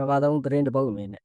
ထမဆုံးသတင်းတစ်ပုဒ်အနေနဲ့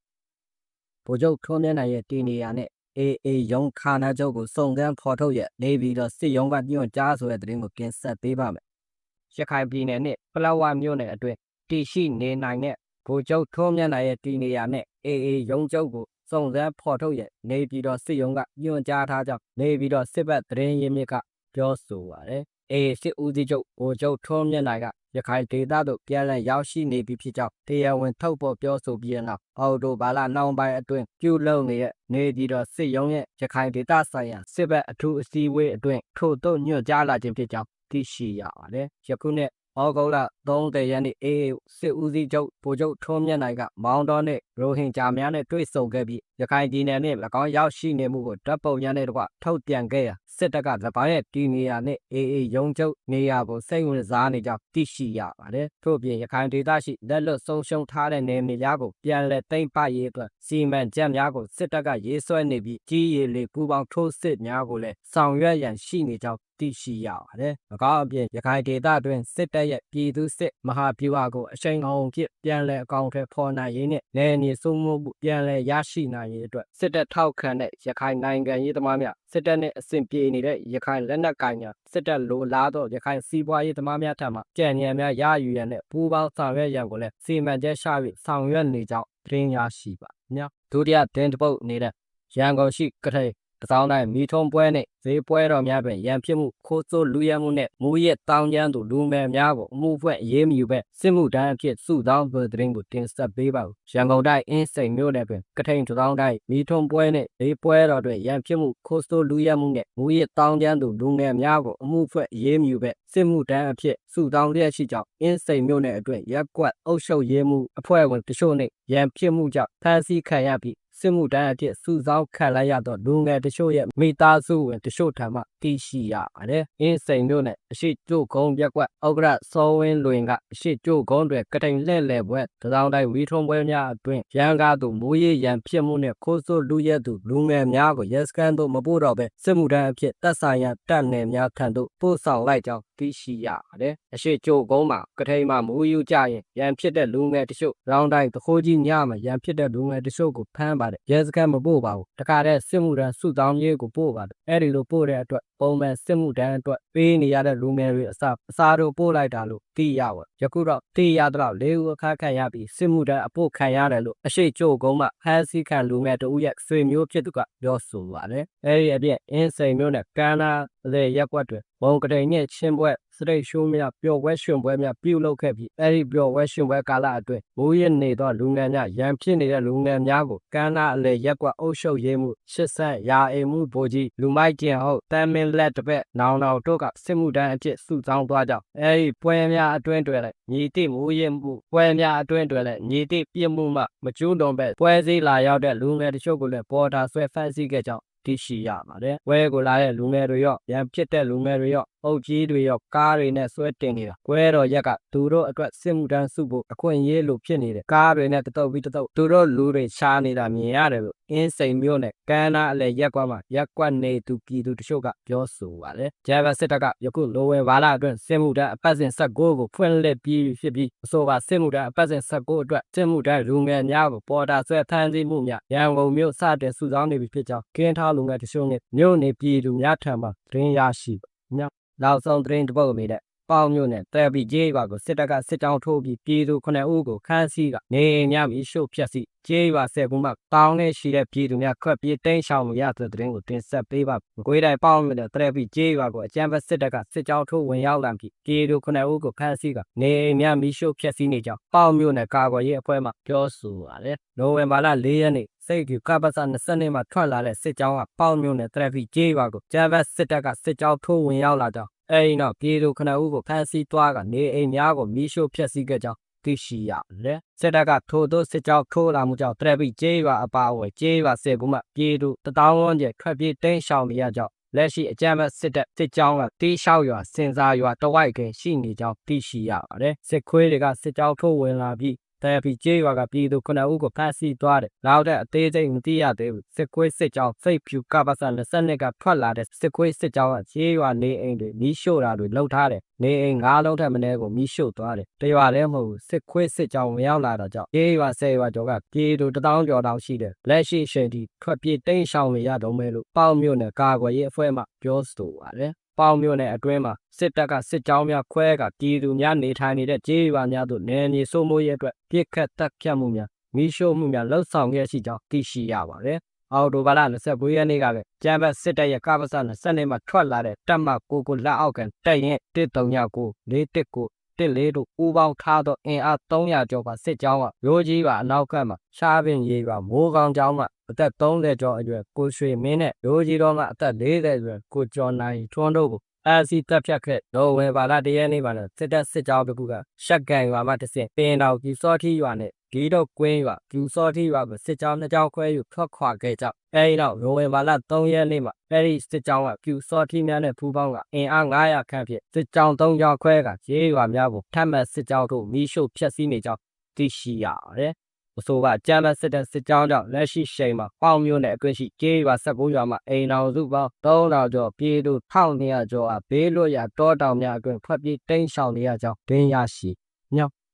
ဗိုလ်ချုပ်ထွန်းမြတ်နိုင်ရဲ့တီနေရနဲ့အေအေရုံခါနာချုပ်ကိုစုံစမ်းဖော်ထုတ်ရနေပြီးတော့စစ်ရုံးကညွှန်ကြားဆိုတဲ့သတင်းကိုတင်ဆက်ပေးပါမယ်။ရခိုင်ပြည်နယ်နဲ့ပလောဝမြို့နယ်အတွင်းတည်ရှိနေနိုင်တဲ့ဗိုလ်ချုပ်ထွန်းမြတ်နိုင်ရဲ့တီနေရနဲ့အေအေရုံချုပ်ကိုစုံစမ်းဖော်ထုတ်ရနေပြီးတော့စစ်ရုံးကညွှန်ကြားထားကြောင်းနေပြီးတော့စစ်ဘက်သတင်းရင်းမြစ်ကပြောဆိုပါတယ်။အေစစ်ဦးစီးချုပ်ဗိုလ်ချုပ်ထွန်းမြတ်နိုင်က ရခိုင်ဒေသသို့ပြန်လည်ရောက်ရှိနေပြီဖြစ်ကြောင်းတရားဝင်ထုတ်ဖော်ပြောဆိုပြီးတဲ့နောက်အော်တိုဘာလနှောင်းပိုင်းအတွင်းပြုလုပ်နေတဲ့နေပြည်တော်စစ်ရုံးရဲ့ရခိုင်ဒေသဆိုင်ရာစစ်ဘက်အထူးအစည်းအဝေးအတွင်းထို့သို့ညွှန်ကြားလာခြင်းဖြစ်ကြောင်းသိရှိရပါတယ်။ယခုနှစ် ဩဂုတ်လ30ရက်နေ့အေးစစ်ဦးစီးချုပ်ဗိုလ်ချုပ်ထွန်းမြတ်နိုင်ကမောင်းတော်နဲ့ရိုဟင်ဂျာများနဲ့တွေ့ဆုံခဲ့ပြီးရခိုင်ပြည်နယ်နဲ့၎င်းရောက်ရှိနေမှုကိုဓာတ်ပုံများနဲ့တကွထုတ်ပြန်ခဲ့ရာစစ်တပ်က၎င်းရဲ့တီနေရာနဲ့အေးအေးရုံချုပ်နေရာကိုစိတ်ဝင်စားနေကြောင်းသိရှိရပါတယ်။ထို့ပြင်ရခိုင်ဒေသရှိလက်လွတ်ဆုံးရှုံးထားတဲ့နေမြေများကိုပြန်လည်သိမ်းပိုက်ရေးအတွက်စီမံချက်များကိုစစ်တပ်ကရေးဆွဲနေပြီးကြီးရည်လေးပူပေါင်းထိုးစစ်များကိုလည်းဆောင်ရွက်ရန်ရှိနေကြောင်း သိရှိရပါတယ်။၎င်းအပြင်ရခိုင်ဒေသတွင်စစ်တပ်ရဲ့ပြည်သူစစ်မဟာဗျူဟာကိုအရှိန်အဟုန်ဖြင့်ပြန်လည်အကောင့်ထဲပေါ်နိုင်ရေးနဲ့နယ်မြေစုမှုမှုပြန်လည်ရရှိနိုင်ရေးအတွက်စစ်တပ်ထောက်ခံတဲ့ရခိုင်နိုင်ငံရေးသမားများစစ်တပ်နဲ့အဆင့်ပြေနေတဲ့ရခိုင်လက်နက်ကိုင်များစစ်တပ်လိုလားသောရခိုင်စီးပွားရေးသမားများထံမှကြံ့ဉာဏ်များရယူရန်နဲ့ပူးပေါင်းဆောင်ရွက်ရန်ကိုလည်းစီမံချက်ရှာ၍ဆောင်ရွက်နေကြောင်းသတင်းရရှိပါညဒုတိယတင်တပုတ်နေတဲ့ရန်ကုန်ရှိကထိန်တ စောင်းတိုင်းမီထုံးပွဲနှင့်ဈေးပွဲတော်များတွင်ရန်ဖြစ်မှုခိုးဆိုးလူရဲမှုနှင့်မူရစ်တောင်းကျမ်းသူလူငယ်များကိုအမှုဖွဲ့အရေးမယူဘဲစစ်မှုထမ်းအဖြစ်စုဆောင်းတဲ့သတင်းကိုတင်ဆက်ပေးပါဦးရန်ကုန်တိုင်းအင်းစိန်မြို့နယ်တွင်ကထိန်တစောင်းတိုင်းမီထုံးပွဲနှင့်ဈေးပွဲတော်တွင်ရန်ဖြစ်မှုခိုးဆိုးလူရဲမှုနှင့်မူရစ်တောင်းကျမ်းသူလူငယ်များကိုအမှုဖွဲ့အရေးမယူဘဲစစ်မှုထမ်းအဖြစ်စုဆောင်းလျက်ရှိကြောင်းအင်းစိန်မြို့နယ်အတွင်းရက်ကွက်အုပ်ချုပ်ရေးမှုအဖွဲ့ဝင်တချို့နှင့်ရန်ဖြစ်မှုကြောင့်ဖမ်းဆီးခံရပြီး စစ်မှုထမ်းအဖြစ်စုဆောင်းခံလိုက်ရသောလူငယ်တချို့ရဲ့မိသားစုဝင်တချို့ထံမှ သိရှိရပါတယ်။အင်းစိန်တို့နဲ့အရှိကျို့ကုန်းရက်ကွက်ဥက္ကရစောဝင်းလွင်ကအရှိကျို့ကုန်းတွေကတိန်လှဲ့လှဲ့ပွဲတစောင်းတိုင်းဝီထုံးပွဲများအတွင်းရန်ကားသူမိုးရရန်ဖြစ်မှုနဲ့ခိုးဆိုးလူရဲသူလူငယ်များကိုရဲစခန်းသို့မပို့တော့ဘဲစစ်မှုထမ်းအဖြစ်တပ်ဆိုင်ရာတပ်နယ်များထံသို့ပို့ဆောင်လိုက်ကြောင်းသိရှိရပါတယ်။အရှိကျို့ကုန်းမှာကထိန်မှာမိုးယူကြရင်ရန်ဖြစ်တဲ့လူငယ်တချို့ရောင်းတိုင်းတခိုးကြီးညမှာရန်ဖြစ်တဲ့လူငယ်တချို့ကိုဖမ်းပါတယ်ရဲစခန်းမပို့ပါဘူးတခါတည်းစစ်မှုထမ်းစုတောင်းရေးကိုပို့ပါတယ်အဲ့ဒီလိုပို့တဲ့အတွက်ပုံမှန်စစ်မှုထမ်းအတွက်ပေးနေရတဲ့လူငယ်တွေအစားအစားတို့ပို့လိုက်တာလို့သိရပါယခုတော့သိရတော့လေးဦးအခါခံရပြီးစစ်မှုထမ်းအဖို့ခံရတယ်လို့အရှိကျို့ကုန်းမှာဖမ်းဆီးခံလူငယ်တဦးရဲ့ဆွေမျိုးဖြစ်သူကပြောဆိုပါတယ်အဲ့ဒီအပြင်အင်းစိန်မျိုးနဲ့ကမ်းနာလေရက်ကွက် တွေဘုံကတိန်နဲ့ချင်းပွဲစရိတ်ရှိုးများပျော်ပွဲရှင်ပွဲများပြုလုပ်ခဲ့ပြီးအဲဒီပျော်ပွဲရှင်ပွဲကာလအတွင်းမိုးရနေသောလူငယ်များရန်ဖြစ်နေတဲ့လူငယ်များကိုကမ်းနာအလေရက်ကွက်အုပ်ချုပ်ရေးမှုရှစ်ဆန့်ရာအိမ်မှုဗိုလ်ကြီးလူမိုက်ကျင်ဟုတ်တမ်းမင်းလက်တပက်နောင်နောင်တို့ကစစ်မှုတန်းအဖြစ်စုဆောင်းသွားကြောင်းအဲဒီပွဲများအတွင်းတွင်လည်းညီတိမိုးရမှုပွဲများအတွင်းတွင်လည်းညီတိပြစ်မှုမှမကျူးလွန်ပဲပွဲစည်းလာရောက်တဲ့လူငယ်တချို့ကိုလည်းပေါ်တာဆွဲဖမ်းဆီးခဲ့ကြောင်း သိရှိရပါတယ်။ဝဲကိုလာတဲ့လူငယ်တွေရောရန်ဖြစ်တဲ့လူငယ်တွေရော အုပ်ကြီးတွေရောကားတွေနဲ့ဆွဲတင်နေတာ။ကွဲတော်ရက်ကသူတို့အတွက်စစ်မှုထမ်းစုဖို့အခွင့်အရေးလိုဖြစ်နေတယ်။ကားတွေနဲ့တတုပ်ပြီးတတုပ်သူတို့လူတွေရှားနေတာမြင်ရတယ်လို့အင်းစိန်မျိုးနဲ့ကမ်းနာအလဲရက်ကွက်မှာရက်ကွက်နေသူပြည်သူတချို့ကပြောဆိုပါတယ်။ဂျာဗစစ်တပ်ကယခုလိုဝယ်ဘာလာအတွင်းစစ်မှုထမ်းအပတ်စဉ်16ကိုဖွင့်လှစ်ပြီးဖြစ်ပြီးအဆိုပါစစ်မှုထမ်းအပတ်စဉ်16အတွက်စစ်မှုထမ်းလူငယ်များကိုပေါ်တာဆွဲဖမ်းဆီးမှုများရန်ကုန်မြို့စတင်စုဆောင်းနေပြီဖြစ်ကြောင်းကင်းထားလူငယ်တချို့နဲ့မြို့နေပြည်သူများထံမှသတင်းရရှိပါမြောက် နောက်ဆုံးသတင်းတစ်ပုဒ်အမိတဲ့ပေါင်မြို့နယ်တယ်ပီကျေးရွာကိုစစ်တပ်ကစစ်ကြောင်းထိုးပြီးပြည်သူ9ဦးကိုခန်းစည်းကနေအိမ်များပြီးရှို့ဖျက်ဆီးကျေးရွာဆယ်ခုမှတောင်းနဲ့ရှိတဲ့ပြည်သူများခွက်ပြေးတိမ်းရှောင်ရတဲ့တဲ့ရင်ကိုတင်ဆက်ပေးပါမကွေးတိုင်းပေါင်မြို့နယ်တယ်ပီကျေးရွာကိုအကြမ်းဖက်စစ်တပ်ကစစ်ကြောင်းထိုးဝင်ရောက်လာပြီးပြည်သူ9ဦးကိုခန်းစည်းကနေအိမ်များပြီးရှို့ဖျက်ဆီးနေကြောင်းပေါင်မြို့နယ်ကာကွယ်ရေးအဖွဲ့မှပြောဆိုပါတယ်နိုဝင်ဘာလ4ရက်နေ့ စိတ်ကူကပ္ပစ20မှာထွက်လာတဲ့စစ်ကြောင်းကပေါင်မြို့နယ်ထရက်ဖီကျေးရွာကိုကျမ်းဘတ်စစ်တပ်ကစစ်ကြောင်းထိုးဝင်ရောက်လာကြောင်းအဲဒီနောက်ပြည်သူခဏဦးကိုဖမ်းဆီးသွားကနေအိမ်များကိုမီးရှို့ဖျက်ဆီးခဲ့ကြောင်းသိရှိရတယ်။စစ်တပ်ကထိုးသို့စစ်ကြောင်းထိုးလာမှုကြောင့်ထရက်ဖီကျေးရွာအပါအဝင်ကျေးရွာဆယ်ခုမှပြည်သူတထောင်ဝန်းကျင်ထွက်ပြေးတိမ်းရှောင်နေရကြောင်းလက်ရှိအကြမ်းဖက်စစ်တပ်စစ်ကြောင်းကတီးလျှောက်ရွာစင်စာရွာတဝိုက်ကရှိနေကြောင်းသိရှိရပါတယ်။စစ်ခွေးတွေကစစ်ကြောင်းထိုးဝင်လာပြီး တယ်ပီကျေးရွာကပြည်သူ9ဦးကိုဖမ်းဆီးသွားတယ်နောက်တဲ့အသေးစိတ်မသိရသေးဘူးစစ်ခွေးစစ်ကြောင်းစိတ်ဖြူကပ္ပစ22ကထွက်လာတဲ့စစ်ခွေးစစ်ကြောင်းကကျေးရွာနေအိမ်တွေမီးရှို့တာတွေလုပ်ထားတယ်နေအိမ်9လုံးထက်မနည်းကိုမီးရှို့သွားတယ်တရွာလည်းမဟုတ်ဘူးစစ်ခွေးစစ်ကြောင်းဝင်ရောက်လာတာကြောင့်ကျေးရွာ10ရွာကျော်ကပြည်သူ1000ကျော်တောင်ရှိတယ်လက်ရှိအချိန်ထိထွက်ပြေးတိမ်းရှောင်နေရတော့မယ်လို့ပေါ့မြို့နယ်ကာကွယ်ရေးအဖွဲ့မှပြောဆိုပါတယ် ပေါင်မြို့နယ်အတွင်းမှာစစ်တပ်ကစစ်ကြောင်းများခွဲကပြည်သူများနေထိုင်နေတဲ့ကျေးရွာများသို့နယ်မြေစိုးမိုးရေးအတွက်ပြစ်ခတ်တပ်ဖြတ်မှုများမိရှို့မှုများလှုပ်ဆောင်ခဲ့ရှိကြောင်းသိရှိရပါတယ်။အော်တိုဘာလ29ရက်နေ့ကပဲကျမ်းဘတ်စစ်တပ်ရဲ့ကပ္ပစ20နှစ်မှာထွက်လာတဲ့တပ်မကိုကိုလက်အောက်ကန်တပ်ရင်139 419 14တို့ပူပေါင်းထားသောအင်အား300ကျော်ပါစစ်ကြောင်းကရိုးကြီးပါအနောက်ကမှရှားပင်ရေးပါမိုးကောင်းကျောင်းမှ အသက်30ကျော်အရွယ်ကိုရွှေမင်းနဲ့ရိုးကြီးတော်မှအသက်40အရွယ်ကိုကျော်နိုင်ထွန်းတို့ကိုအာစီတက်ဖြတ်ခဲ့တော့ဝယ်ပါလာတရဲနေ့ပါနဲ့စစ်တပ်စစ်ကြောင်းတစ်ခုကရှက်ကန်ရွာမှတစ်ဆင့်ပင်တော်ကြီးစောထီရွာနဲ့ဒီတော့ကွင်းရွာကျူစောထီရွာကိုစစ်ကြောင်းနှစ်ကြောင်းခွဲယူထွက်ခွာခဲ့ကြအဲဒီနောက်ရိုဝင်ဘာလ3ရက်နေ့မှာအဲဒီစစ်ကြောင်းကကျူစောထီများနဲ့ဖူးပေါင်းကအင်အား900ခန့်ဖြင့်စစ်ကြောင်း3ကြောင်းခွဲကရေးရွာများကိုထပ်မံစစ်ကြောင်းတို့မီးရှို့ဖျက်ဆီးနေကြောင်းသိရှိရပါတယ် အဆိုပါကျမ်းမစစ်တဲ့စစ်ကြောင်းကြောင့်လက်ရှိရှိန်မှာပေါင်မျိုးနဲ့အတွင်းရှိကျေးရွာ19ရွာမှာအိမ်တော်စုပေါင်း3000ကျော်ပြည်သူ1200ကျော်အားဘေးလွတ်ရာတောတောင်များအတွင်းဖက်ပြေးတိမ်းရှောင်နေရကြောင်းဒင်းရရှိမြောက်